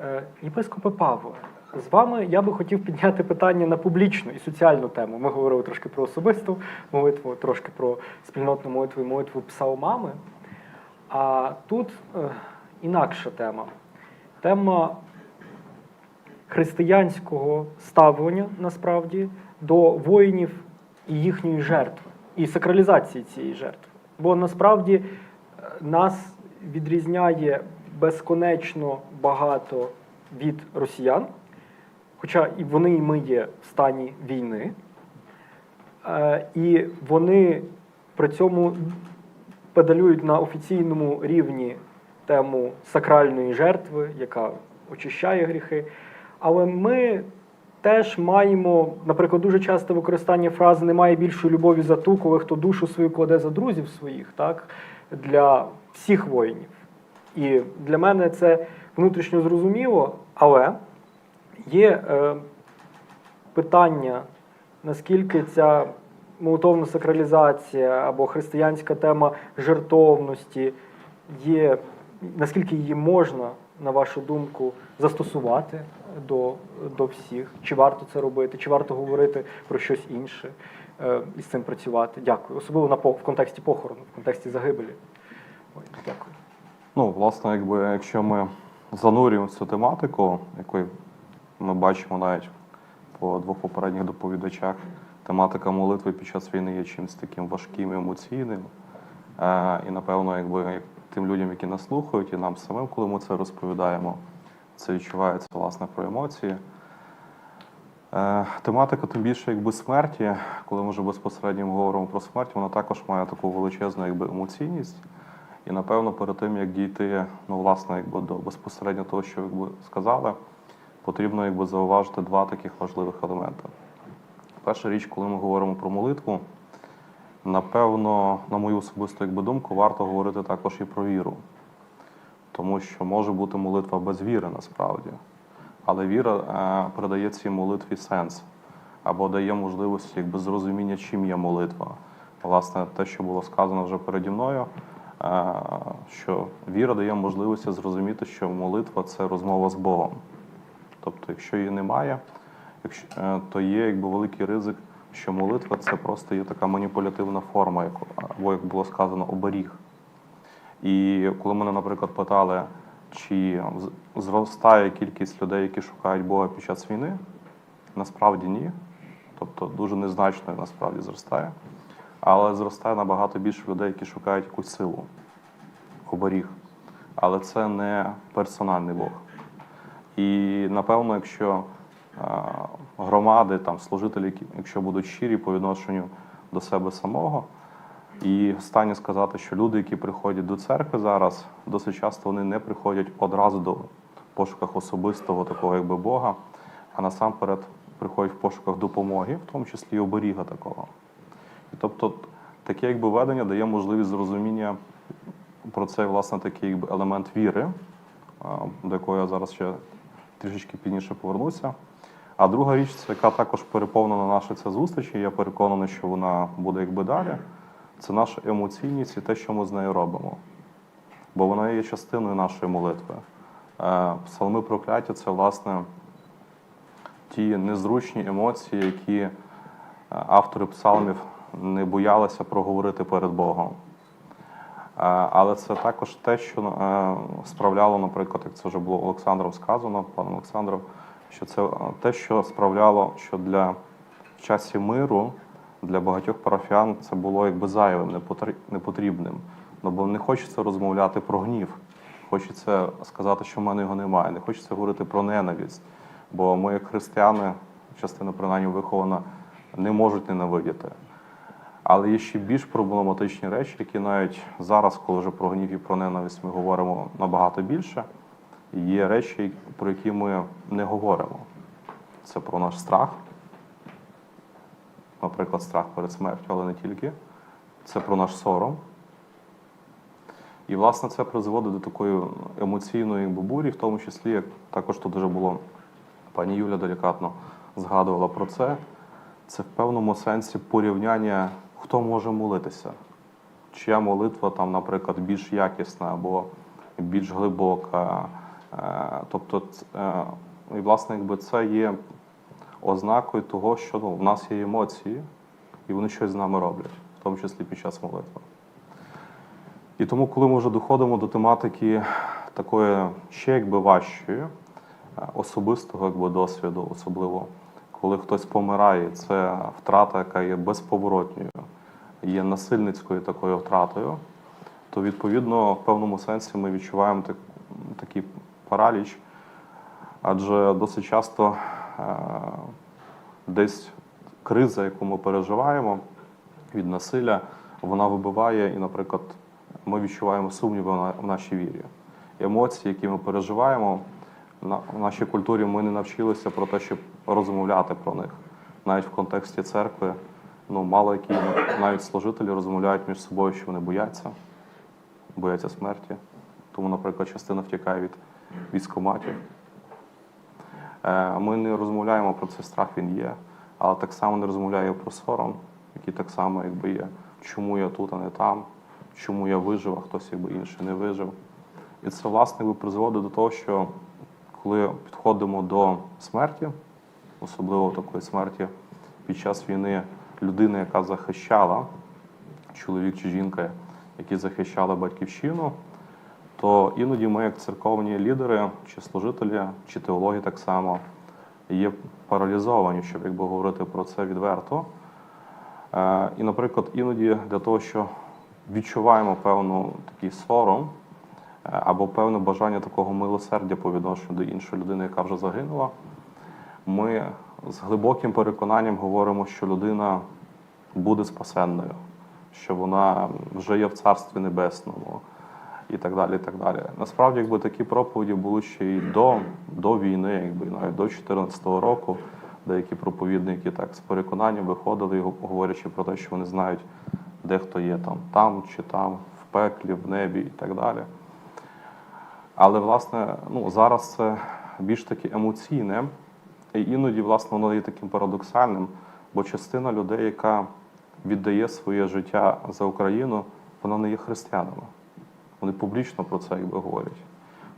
Е, Єпископе Павле, з вами я би хотів підняти питання на публічну і соціальну тему. Ми говорили трошки про особисту молитву, трошки про спільнотну молитву і молитву псалмами. А тут е, інакша тема. Тема християнського ставлення насправді до воїнів і їхньої жертви, і сакралізації цієї жертви. Бо насправді е, нас відрізняє безконечно багато від росіян, хоча і вони, і ми є в стані війни, Е, і вони при цьому педалюють на офіційному рівні тему сакральної жертви, яка очищає гріхи. Але ми теж маємо, наприклад, дуже часто використання фрази немає більшої любові за ту, коли хто душу свою кладе за друзів своїх, так? для всіх воїнів. І для мене це внутрішньо зрозуміло, але є е, питання, наскільки ця молитовна сакралізація або християнська тема жертовності є, наскільки її можна, на вашу думку, застосувати до, до всіх? Чи варто це робити, чи варто говорити про щось інше е, і з цим працювати? Дякую. Особливо на в контексті похорону, в контексті загибелі. Ой, дякую. Ну, власне, якби якщо ми занурюємо цю тематику, яку ми бачимо навіть по двох попередніх доповідачах, тематика молитви під час війни є чимось таким важким і емоційним. Е, і напевно, якби тим людям, які нас слухають, і нам самим, коли ми це розповідаємо, це відчувається власне про емоції. Е, Тематика, тим більше якби смерті, коли ми вже безпосередньо говоримо про смерть, вона також має таку величезну якби, емоційність. І напевно, перед тим як дійти ну, власне, якби, до безпосередньо того, що ви сказали, потрібно якби, зауважити два таких важливих елементи. Перша річ, коли ми говоримо про молитву, напевно, на мою особисту якби, думку, варто говорити також і про віру. Тому що може бути молитва без віри насправді. Але віра е, придає цій молитві сенс або дає можливості якби, зрозуміння, чим є молитва. Власне, те, що було сказано вже переді мною, що віра дає можливості зрозуміти, що молитва це розмова з Богом. Тобто, якщо її немає, е, то є якби великий ризик, що молитва це просто є така маніпулятивна форма, або як було сказано, оберіг. І коли мене, наприклад, питали, чи зростає кількість людей, які шукають Бога під час війни, насправді ні. Тобто дуже незначно насправді зростає. Але зростає набагато більше людей, які шукають якусь силу, оберіг. Але це не персональний Бог. І напевно, якщо е, громади, там, служителі, якщо будуть щирі по відношенню до себе самого, і в стані сказати, що люди, які приходять до церкви зараз, досить часто вони не приходять одразу до пошуках особистого такого якби Бога, а насамперед приходять в пошуках допомоги, в тому числі і оберіга такого. Тобто таке якби ведення дає можливість зрозуміння про цей власне такий якби елемент віри, до якого я зараз ще трішечки пізніше повернуся. А друга річ, яка також переповнена наша ця зустріч, і я переконаний, що вона буде якби далі. Це наша емоційність і те, що ми з нею робимо. Бо вона є частиною нашої молитви. Е, Псалми прокляття це, власне, ті незручні емоції, які е, автори псалмів не боялися проговорити перед Богом. Е, Але це також те, що е, справляло, наприклад, як це вже було Олександром сказано, паном Олександром, що це е, те, що справляло, що для в часі миру для багатьох парафіян це було якби зайвим, непотрібним. Ну, бо не хочеться розмовляти про гнів, хочеться сказати, що в мене його немає, не хочеться говорити про ненависть. Бо ми, як християни, частина принаймні вихована, не можуть ненавидіти. Але є ще більш проблематичні речі, які навіть зараз, коли вже про гнів і про ненависть ми говоримо набагато більше, є речі, про які ми не говоримо. Це про наш страх, наприклад, страх перед смертю, але не тільки. Це про наш сором. І, власне, це призводить до такої емоційної якби, бурі, в тому числі, як також тут вже було, пані Юля делікатно згадувала про це. Це в певному сенсі порівняння, хто може молитися. Чия молитва, там, наприклад, більш якісна або більш глибока, Е, Тобто, е, і власне, якби це є ознакою того, що ну, в нас є емоції, і вони щось з нами роблять, в тому числі під час молитви. І тому, коли ми вже доходимо до тематики такої ще якби важчої, е, особистого якби, досвіду, особливо коли хтось помирає, це втрата, яка є безповоротньою, є насильницькою такою втратою, то відповідно в певному сенсі ми відчуваємо так, такий параліч, адже досить часто е, десь криза, яку ми переживаємо від насилля, вона вибиває, і, наприклад, ми відчуваємо сумніви в нашій вірі. Емоції, які ми переживаємо, в нашій культурі ми не навчилися про те, щоб розмовляти про них. Навіть в контексті церкви, ну, мало які навіть служителі розмовляють між собою, що вони бояться, бояться смерті. Тому, наприклад, частина втікає від військоматів. Е, Ми не розмовляємо про цей страх, він є, але так само не розмовляємо про сором, який так само якби є. Чому я тут, а не там, чому я вижив, а хтось якби інший не вижив. І це, власне, призводить до того, що коли підходимо до смерті, особливо такої смерті під час війни людини, яка захищала, чоловік чи жінка, які захищали батьківщину, то іноді ми, як церковні лідери, чи служителі, чи теологи так само, є паралізовані, щоб якби говорити про це відверто. Е, І, наприклад, іноді для того, що відчуваємо певну такий сором е, або певне бажання такого милосердя по відношенню до іншої людини, яка вже загинула, ми з глибоким переконанням говоримо, що людина буде спасенною, що вона вже є в Царстві Небесному і так далі. і так далі. Насправді, якби такі проповіді були ще й до, до війни, якби навіть до 2014 року. Деякі проповідники так з переконанням виходили, го- говорячи про те, що вони знають, де хто є там, там чи там, в пеклі, в небі і так далі. Але, власне, ну, зараз це більш таки емоційне, іноді, власне, воно є таким парадоксальним, бо частина людей, яка віддає своє життя за Україну, вона не є християнами. Вони публічно про це якби говорять.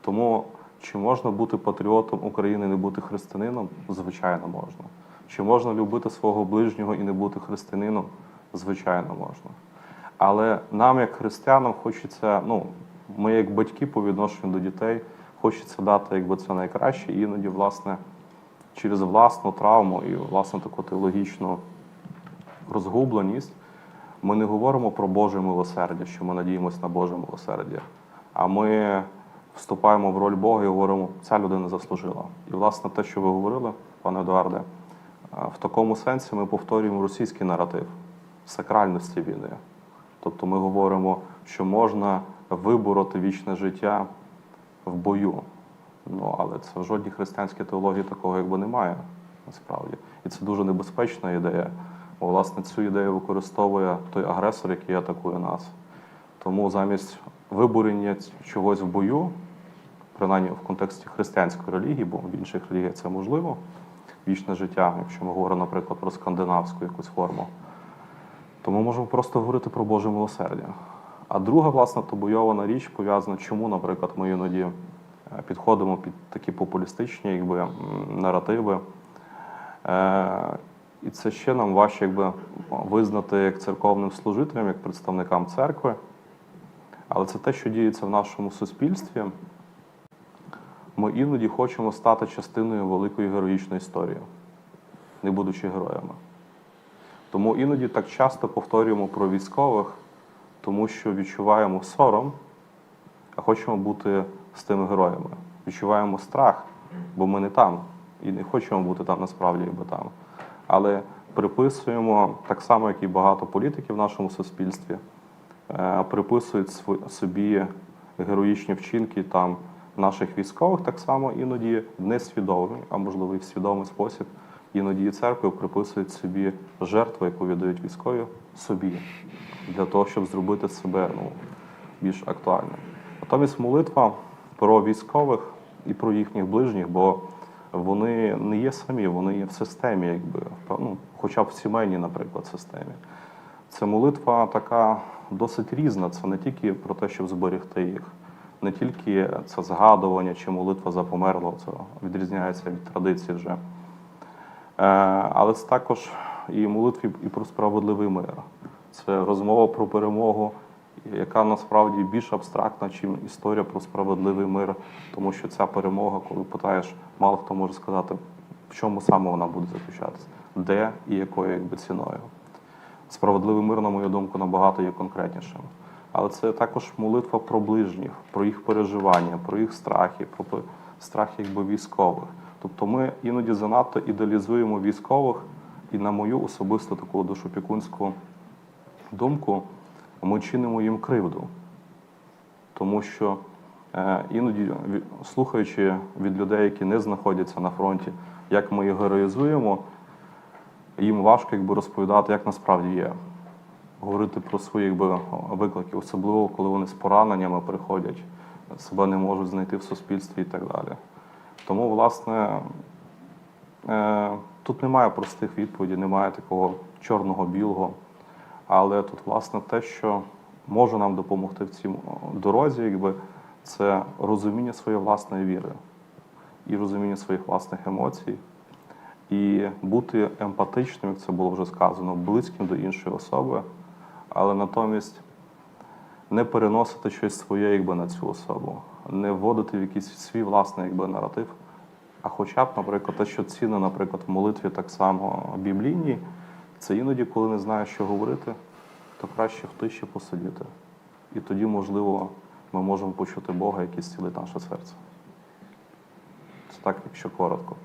Тому чи можна бути патріотом України і не бути християнином? Звичайно, можна. Чи можна любити свого ближнього і не бути християнином? Звичайно, можна. Але нам, як християнам, хочеться, ну, ми як батьки по відношенню до дітей, хочеться дати якби це найкраще, і іноді, власне, через власну травму і власне таку теологічну розгубленість ми не говоримо про Боже милосердя, що ми надіємося на Боже милосердя. А ми вступаємо в роль Бога і говоримо, ця людина заслужила. І, власне, те, що ви говорили, пане Едуарде, в такому сенсі ми повторюємо російський наратив сакральності війни. Тобто ми говоримо, що можна вибороти вічне життя в бою. Ну, але це в жодній християнській теології такого якби немає насправді. І це дуже небезпечна ідея. Бо, власне, цю ідею використовує той агресор, який атакує нас. Тому замість виборення чогось в бою, принаймні в контексті християнської релігії, бо в інших релігіях це можливо, вічне життя, якщо ми говоримо, наприклад, про скандинавську якусь форму, то ми можемо просто говорити про Боже милосердя. А друга, власне, табуйована річ пов'язана, чому, наприклад, ми іноді підходимо під такі популістичні якби, наративи. Е, і це ще нам важче якби, визнати як церковним служителям, як представникам церкви. Але це те, що діється в нашому суспільстві. Ми іноді хочемо стати частиною великої героїчної історії, не будучи героями. Тому іноді так часто повторюємо про військових, тому що відчуваємо сором, а хочемо бути з тими героями. Відчуваємо страх, бо ми не там і не хочемо бути там насправді, якби там. Але приписуємо так само, як і багато політиків в нашому суспільстві, е, приписують собі героїчні вчинки там наших військових, так само іноді в несвідомий, а можливо і в свідомий спосіб. Іноді церкви приписують собі жертву, яку віддають військові, собі, для того, щоб зробити себе ну, більш актуальним. Натомість молитва про військових і про їхніх ближніх, бо вони не є самі, вони є в системі, якби, ну, хоча б в сімейній, наприклад, системі. Це молитва така досить різна. Це не тільки про те, щоб зберегти їх, не тільки це згадування чи молитва за померлого, це відрізняється від традиції вже. Е, Але це також і молитві і про справедливий мир. Це розмова про перемогу, яка насправді більш абстрактна, ніж історія про справедливий мир, тому що ця перемога, коли питаєш, мало хто може сказати, в чому саме вона буде заключатися, де і якою якби ціною. Справедливий мир, на мою думку, набагато є конкретнішим. Але це також молитва про ближніх, про їх переживання, про їх страхи, про страхи якби військових. Тобто ми іноді занадто ідеалізуємо військових, і на мою особисту таку душопікунську думку, ми чинимо їм кривду. Тому що е, іноді, слухаючи від людей, які не знаходяться на фронті, як ми їх героїзуємо, їм важко якби, розповідати, як насправді є. Говорити про свої якби, виклики, особливо коли вони з пораненнями приходять, себе не можуть знайти в суспільстві і так далі. Тому, власне, е, тут немає простих відповідей, немає такого чорного-білого. Але тут, власне, те, що може нам допомогти в цій дорозі, якби, це розуміння своєї власної віри і розуміння своїх власних емоцій, і бути емпатичним, як це було вже сказано, близьким до іншої особи, але натомість не переносити щось своє якби, на цю особу, не вводити в якийсь свій власний якби, наратив. А хоча б, наприклад, те, що цінно, наприклад, в молитві так само біблійній, це іноді, коли не знаєш, що говорити, то краще в тиші посидіти. І тоді, можливо, ми можемо почути Бога, який зцілить наше серце. Це так, якщо коротко.